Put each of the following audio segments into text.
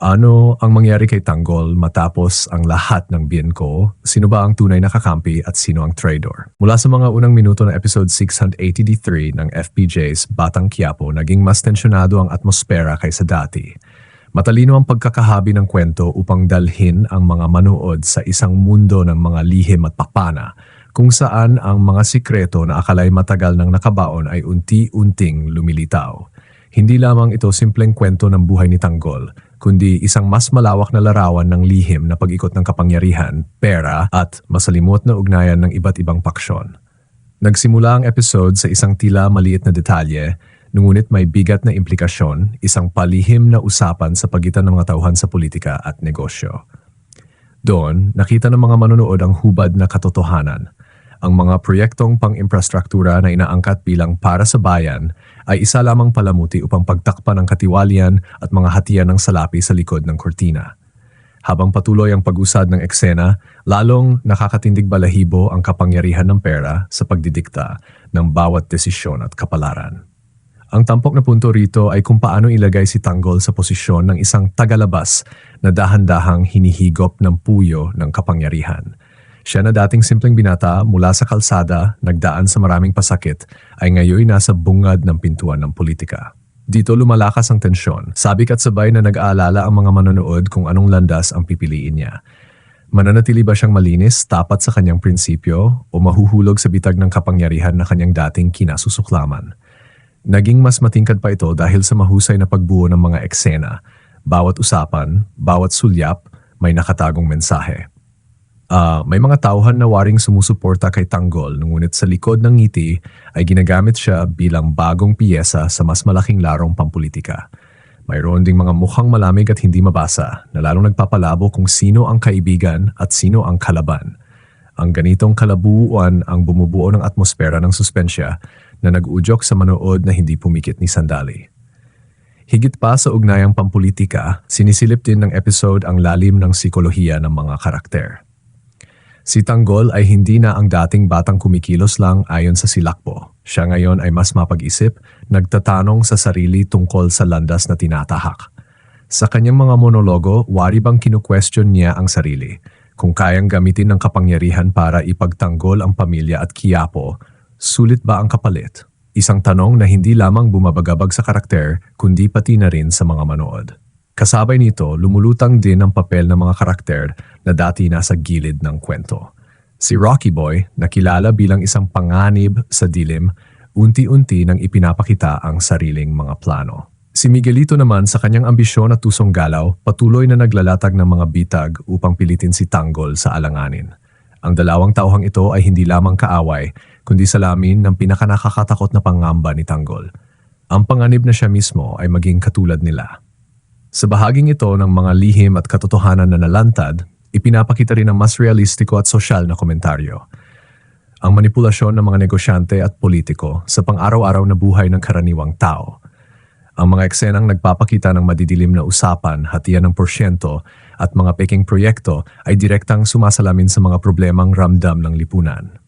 Ano ang mangyari kay Tanggol matapos ang lahat ng bien ko? Sino ba ang tunay na kakampi at sino ang traitor? Mula sa mga unang minuto ng episode 683 ng FPJ's Batang Quiapo, naging mas tensyonado ang atmosfera kaysa dati. Matalino ang pagkakahabi ng kwento upang dalhin ang mga manood sa isang mundo ng mga lihim at pakpana kung saan ang mga sikreto na akalay matagal nang nakabaon ay unti-unting lumilitaw. Hindi lamang ito simpleng kwento ng buhay ni Tanggol, kundi isang mas malawak na larawan ng lihim na pag-ikot ng kapangyarihan, pera at masalimot na ugnayan ng iba't ibang paksyon. Nagsimula ang episode sa isang tila maliit na detalye, ngunit may bigat na implikasyon, isang palihim na usapan sa pagitan ng mga tauhan sa politika at negosyo. Doon, nakita ng mga manonood ang hubad na katotohanan. Ang mga proyektong pang-infrastruktura na inaangkat bilang para sa bayan ay isa lamang palamuti upang pagtakpan ng katiwalian at mga hatian ng salapi sa likod ng kortina. Habang patuloy ang pag-usad ng eksena, lalong nakakatindig balahibo ang kapangyarihan ng pera sa pagdidikta ng bawat desisyon at kapalaran. Ang tampok na punto rito ay kung paano ilagay si Tanggol sa posisyon ng isang tagalabas na dahan-dahang hinihigop ng puyo ng kapangyarihan. Siya na dating simpleng binata mula sa kalsada, nagdaan sa maraming pasakit, ay ngayon nasa bungad ng pintuan ng politika. Dito lumalakas ang tensyon, sabik at sabay na nag-aalala ang mga manonood kung anong landas ang pipiliin niya. Mananatili ba siyang malinis, tapat sa kanyang prinsipyo, o mahuhulog sa bitag ng kapangyarihan na kanyang dating kinasusuklaman? Naging mas matingkad pa ito dahil sa mahusay na pagbuo ng mga eksena. Bawat usapan, bawat sulyap, may nakatagong mensahe. Ah, may mga tauhan na waring sumusuporta kay Tanggol ngunit sa likod ng ngiti ay ginagamit siya bilang bagong piyesa sa mas malaking larong pampolitika. Mayroon ding mga mukhang malamig at hindi mabasa na lalong nagpapalabo kung sino ang kaibigan at sino ang kalaban. Ang ganitong kalabuuan ang bumubuo ng atmosfera ng suspensya na nag-udyok sa manood na hindi pumikit ni Sandali. Higit pa sa ugnayang pampolitika, sinisilip din ng episode ang lalim ng psikolohiya ng mga karakter. Si Tanggol ay hindi na ang dating batang kumikilos lang ayon sa silakbo. Siya ngayon ay mas mapag-isip, nagtatanong sa sarili tungkol sa landas na tinatahak. Sa kanyang mga monologo, wari bang kinu-question niya ang sarili? Kung kayang gamitin ng kapangyarihan para ipagtanggol ang pamilya at kiyapo, sulit ba ang kapalit? Isang tanong na hindi lamang bumabagabag sa karakter, kundi pati na rin sa mga manood. Kasabay nito, lumulutang din ang papel ng mga karakter na dati nasa gilid ng kwento. Si Rocky Boy, na kilala bilang isang panganib sa dilim, unti-unti nang ipinapakita ang sariling mga plano. Si Miguelito naman sa kanyang ambisyon at tusong galaw, patuloy na naglalatag ng mga bitag upang pilitin si Tanggol sa alanganin. Ang dalawang tauhang ito ay hindi lamang kaaway, kundi salamin ng pinakanakakatakot na pangamba ni Tanggol. Ang panganib na siya mismo ay maging katulad nila. Sa bahaging ito ng mga lihim at katotohanan na nalantad, ipinapakita rin ang mas realistiko at sosyal na komentaryo. Ang manipulasyon ng mga negosyante at politiko sa pang-araw-araw na buhay ng karaniwang tao. Ang mga eksenang nagpapakita ng madidilim na usapan, hatian ng porsyento at mga peking proyekto ay direktang sumasalamin sa mga problemang ramdam ng lipunan.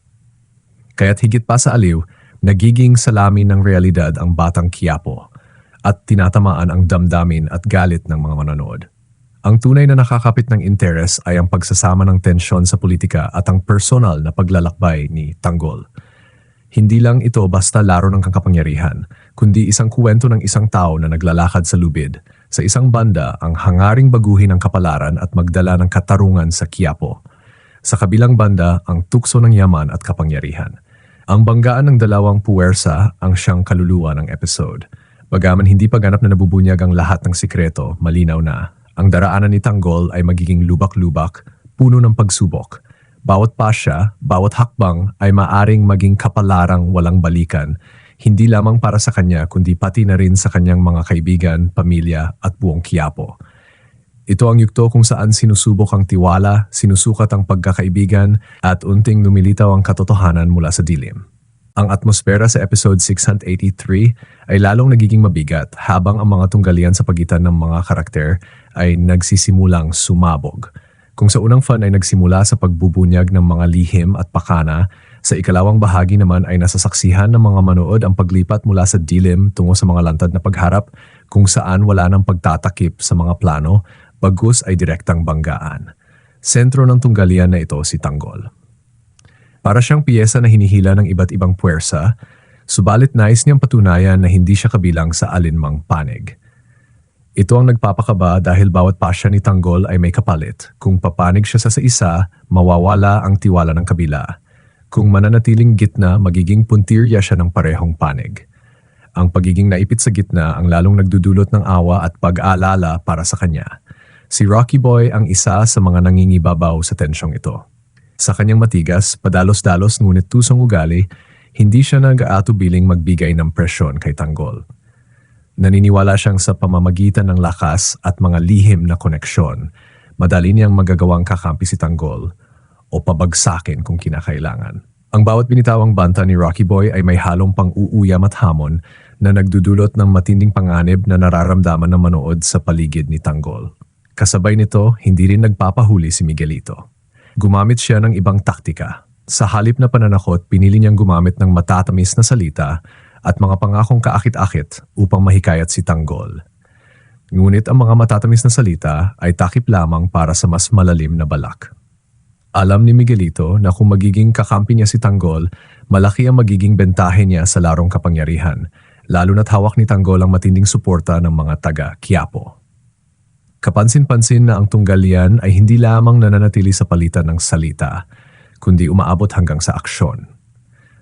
Kaya't higit pa sa aliw, nagiging salamin ng realidad ang batang Quiapo at tinatamaan ang damdamin at galit ng mga manonood. Ang tunay na nakakapit ng interes ay ang pagsasama ng tensyon sa politika at ang personal na paglalakbay ni Tanggol. Hindi lang ito basta laro ng kakapangyarihan, kundi isang kuwento ng isang tao na naglalakad sa lubid. Sa isang banda, ang hangaring baguhin ang kapalaran at magdala ng katarungan sa Quiapo. Sa kabilang banda, ang tukso ng yaman at kapangyarihan. Ang banggaan ng dalawang puwersa ang siyang kaluluwa ng episode. Bagaman hindi pa ganap na nabubunyag ang lahat ng sikreto, malinaw na, ang daraanan ni Tanggol ay magiging lubak-lubak, puno ng pagsubok. Bawat pasya, bawat hakbang ay maaring maging kapalarang walang balikan, hindi lamang para sa kanya kundi pati na rin sa kanyang mga kaibigan, pamilya at buong Quiapo. Ito ang yugto kung saan sinusubok ang tiwala, sinusukat ang pagkakaibigan at unting lumilitaw ang katotohanan mula sa dilim. Ang atmosfera sa episode 683 ay lalong nagiging mabigat habang ang mga tunggalian sa pagitan ng mga karakter ay nagsisimulang sumabog. Kung sa unang fan ay nagsimula sa pagbubunyag ng mga lihim at pakana, sa ikalawang bahagi naman ay nasasaksihan ng mga manood ang paglipat mula sa dilim tungo sa mga lantad na pagharap kung saan wala ng pagtatakip sa mga plano Bagus ay direktang banggaan. Sentro ng tunggalian na ito si Tanggol. Para siyang piyesa na hinihila ng iba't ibang puwersa, subalit nais niyang patunayan na hindi siya kabilang sa alinmang panig. Ito ang nagpapakaba dahil bawat pasya ni Tanggol ay may kapalit. Kung papanig siya sa sa isa, mawawala ang tiwala ng kabila. Kung mananatiling gitna, magiging puntirya siya ng parehong panig. Ang pagiging naipit sa gitna ang lalong nagdudulot ng awa at pag-aalala para sa kanya. Si Rocky Boy ang isa sa mga nangingibabaw sa tensyong ito. Sa kanyang matigas, padalos-dalos ngunit tusong ugali, hindi siya nag-aatubiling magbigay ng presyon kay Tanggol. Naniniwala siyang sa pamamagitan ng lakas at mga lihim na koneksyon, madali niyang magagawang kakampi si Tanggol o pabagsakin kung kinakailangan. Ang bawat binitawang banta ni Rocky Boy ay may halong pang-uuyam at hamon na nagdudulot ng matinding panganib na nararamdaman ng manood sa paligid ni Tanggol. Kasabay nito, hindi rin nagpapahuli si Miguelito. Gumamit siya ng ibang taktika. Sa halip na pananakot, pinili niyang gumamit ng matatamis na salita at mga pangakong kaakit-akit upang mahikayat si Tanggol. Ngunit ang mga matatamis na salita ay takip lamang para sa mas malalim na balak. Alam ni Miguelito na kung magiging kakampi niya si Tanggol, malaki ang magiging bentahe niya sa larong kapangyarihan, lalo na't hawak ni Tanggol ang matinding suporta ng mga taga Quiapo. Kapansin-pansin na ang tunggalian ay hindi lamang nananatili sa palitan ng salita, kundi umaabot hanggang sa aksyon.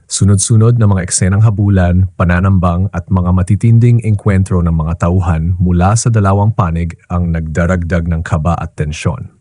Sunod-sunod na mga eksenang habulan, pananambang at mga matitinding engkwentro ng mga tauhan mula sa dalawang panig ang nagdaragdag ng kaba at tensyon.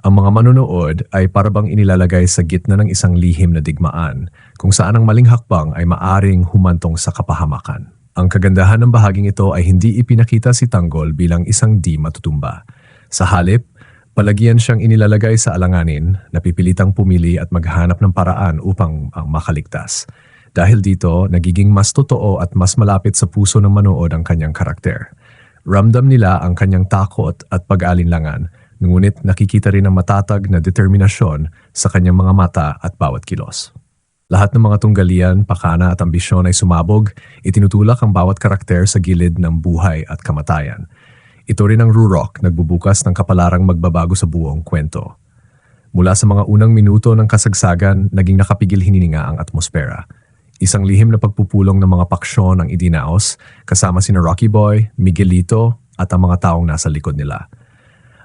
Ang mga manonood ay parabang inilalagay sa gitna ng isang lihim na digmaan kung saan ang maling hakbang ay maaring humantong sa kapahamakan. Ang kagandahan ng bahaging ito ay hindi ipinakita si Tanggol bilang isang di matutumba. Sa halip, palagyan siyang inilalagay sa alanganin, napipilitang pumili at maghanap ng paraan upang ang makaligtas. Dahil dito, nagiging mas totoo at mas malapit sa puso ng manood ang kanyang karakter. Ramdam nila ang kanyang takot at pag-alinlangan, ngunit nakikita rin ang matatag na determinasyon sa kanyang mga mata at bawat kilos. Lahat ng mga tunggalian, pakana at ambisyon ay sumabog, itinutulak ang bawat karakter sa gilid ng buhay at kamatayan. Ito rin ang Rurok, nagbubukas ng kapalarang magbabago sa buong kwento. Mula sa mga unang minuto ng kasagsagan, naging nakapigil hinininga ang atmosfera. Isang lihim na pagpupulong ng mga paksyon ang idinaos, kasama sina Rocky Boy, Miguelito, at ang mga taong nasa likod nila.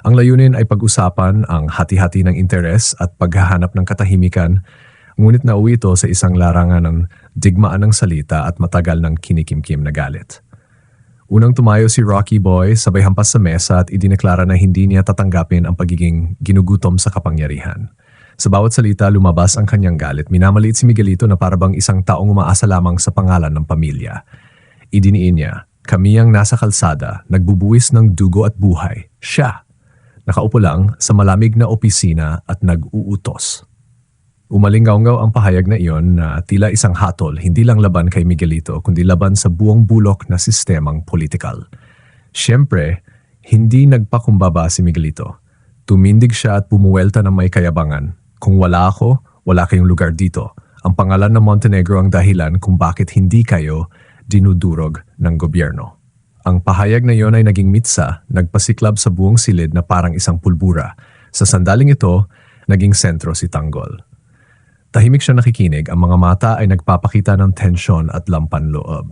Ang layunin ay pag-usapan ang hati-hati ng interes at paghahanap ng katahimikan, ngunit nauwi ito sa isang larangan ng digmaan ng salita at matagal ng kinikimkim na galit. Unang tumayo si Rocky Boy, sabay hampas sa mesa at idineklara na hindi niya tatanggapin ang pagiging ginugutom sa kapangyarihan. Sa bawat salita lumabas ang kanyang galit. Minamaliit si Miguelito na parabang isang taong umaasa lamang sa pangalan ng pamilya. Idiniin niya, kami ang nasa kalsada, nagbubuwis ng dugo at buhay. Siya, nakaupo lang sa malamig na opisina at nag-uutos. Umalingaw-ngaw ang pahayag na iyon na tila isang hatol hindi lang laban kay Miguelito kundi laban sa buong bulok na sistemang politikal. Siyempre, hindi nagpakumbaba si Miguelito. Tumindig siya at bumuwelta ng may kayabangan. Kung wala ako, wala kayong lugar dito. Ang pangalan ng Montenegro ang dahilan kung bakit hindi kayo dinudurog ng gobyerno. Ang pahayag na iyon ay naging mitsa, nagpasiklab sa buong silid na parang isang pulbura. Sa sandaling ito, naging sentro si Tanggol. Tahimik siya nakikinig, ang mga mata ay nagpapakita ng tensyon at lampan loob.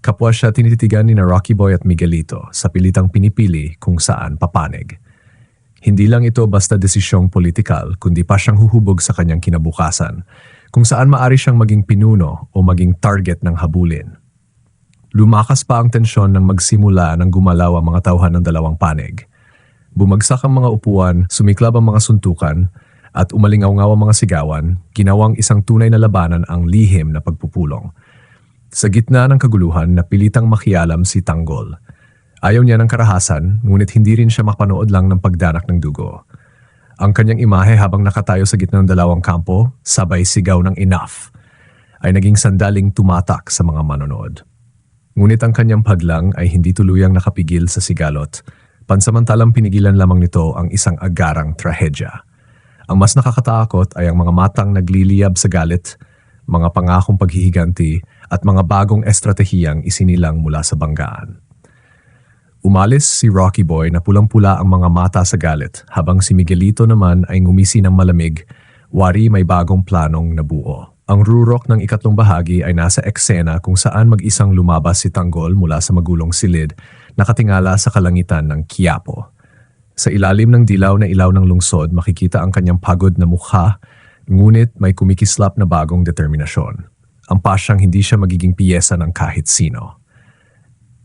Kapwa siya tinititigan ni na Rocky Boy at Miguelito sa pilitang pinipili kung saan papanig. Hindi lang ito basta desisyong politikal, kundi pa siyang huhubog sa kanyang kinabukasan, kung saan maari siyang maging pinuno o maging target ng habulin. Lumakas pa ang tensyon nang magsimula ng gumalaw ang mga tauhan ng dalawang panig. Bumagsak ang mga upuan, sumiklab ang mga suntukan, at umalingaw-ngaw ang mga sigawan, ginawang isang tunay na labanan ang lihim na pagpupulong. Sa gitna ng kaguluhan, napilitang makialam si Tanggol. Ayaw niya ng karahasan, ngunit hindi rin siya mapanood lang ng pagdanak ng dugo. Ang kanyang imahe habang nakatayo sa gitna ng dalawang kampo, sabay sigaw ng enough, ay naging sandaling tumatak sa mga manonood. Ngunit ang kanyang paglang ay hindi tuluyang nakapigil sa sigalot. Pansamantalang pinigilan lamang nito ang isang agarang trahedya. Ang mas nakakatakot ay ang mga matang nagliliyab sa galit, mga pangakong paghihiganti at mga bagong estratehiyang isinilang mula sa banggaan. Umalis si Rocky Boy na pulang-pula ang mga mata sa galit habang si Miguelito naman ay ngumisi ng malamig, wari may bagong planong nabuo. Ang rurok ng ikatlong bahagi ay nasa eksena kung saan mag-isang lumabas si Tanggol mula sa magulong silid, nakatingala sa kalangitan ng Quiapo. Sa ilalim ng dilaw na ilaw ng lungsod, makikita ang kanyang pagod na mukha, ngunit may kumikislap na bagong determinasyon. Ang pasyang hindi siya magiging piyesa ng kahit sino.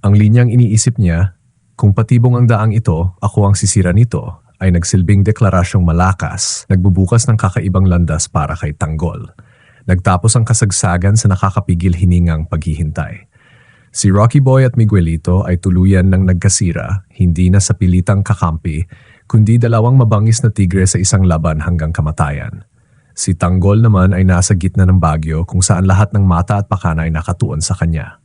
Ang linyang iniisip niya, kung patibong ang daang ito, ako ang sisira nito, ay nagsilbing deklarasyong malakas, nagbubukas ng kakaibang landas para kay Tanggol. Nagtapos ang kasagsagan sa nakakapigil hiningang paghihintay. Si Rocky Boy at Miguelito ay tuluyan ng nagkasira, hindi na sa pilitang kakampi, kundi dalawang mabangis na tigre sa isang laban hanggang kamatayan. Si Tanggol naman ay nasa gitna ng bagyo kung saan lahat ng mata at pakana ay nakatuon sa kanya.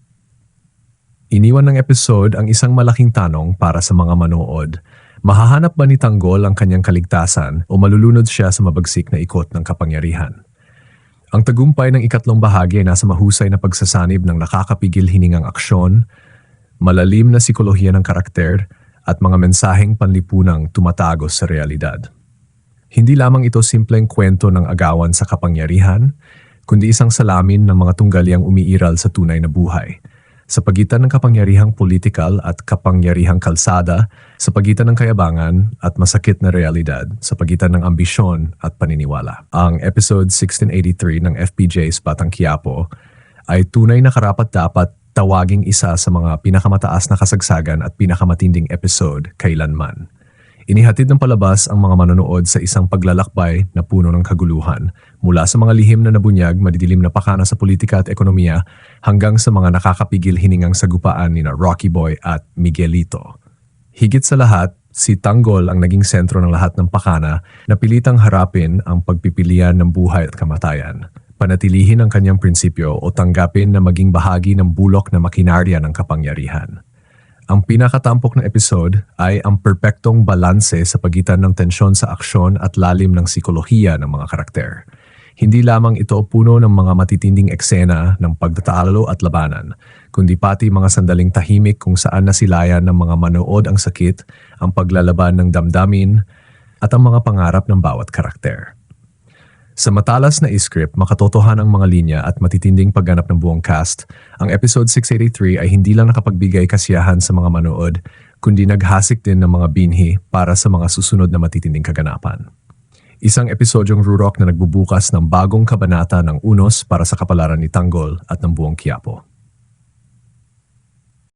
Iniwan ng episode ang isang malaking tanong para sa mga manood. Mahahanap ba ni Tanggol ang kanyang kaligtasan o malulunod siya sa mabagsik na ikot ng kapangyarihan? Ang tagumpay ng ikatlong bahagi ay nasa mahusay na pagsasanib ng nakakapigil hiningang aksyon, malalim na sikolohiya ng karakter, at mga mensaheng panlipunang tumatagos sa realidad. Hindi lamang ito simpleng kwento ng agawan sa kapangyarihan, kundi isang salamin ng mga tunggaliang umiiral sa tunay na buhay. Sa pagitan ng kapangyarihang politikal at kapangyarihang kalsada, sa pagitan ng kayabangan at masakit na realidad, sa pagitan ng ambisyon at paniniwala. Ang episode 1683 ng FPJ's Batang Quiapo ay tunay na karapat dapat tawaging isa sa mga pinakamataas na kasagsagan at pinakamatinding episode kailanman. Inihatid ng palabas ang mga manonood sa isang paglalakbay na puno ng kaguluhan mula sa mga lihim na nabunyag, madidilim na pakana sa politika at ekonomiya hanggang sa mga nakakapigil hiningang sagupaan ni na Rocky Boy at Miguelito. Higit sa lahat, si Tanggol ang naging sentro ng lahat ng pakana na pilitang harapin ang pagpipilian ng buhay at kamatayan. Panatilihin ang kanyang prinsipyo o tanggapin na maging bahagi ng bulok na makinarya ng kapangyarihan. Ang pinakatampok na episode ay ang perpektong balanse sa pagitan ng tensyon sa aksyon at lalim ng sikolohiya ng mga karakter. Hindi lamang ito puno ng mga matitinding eksena ng pagtatalo at labanan, kundi pati mga sandaling tahimik kung saan nasilayan ng mga manood ang sakit, ang paglalaban ng damdamin, at ang mga pangarap ng bawat karakter. Sa matalas na script, makatotohan ang mga linya at matitinding pagganap ng buong cast, ang episode 683 ay hindi lang nakapagbigay kasiyahan sa mga manood, kundi naghasik din ng mga binhi para sa mga susunod na matitinding kaganapan. Isang episodyong rurok na nagbubukas ng bagong kabanata ng unos para sa kapalaran ni Tanggol at ng buong Quiapo.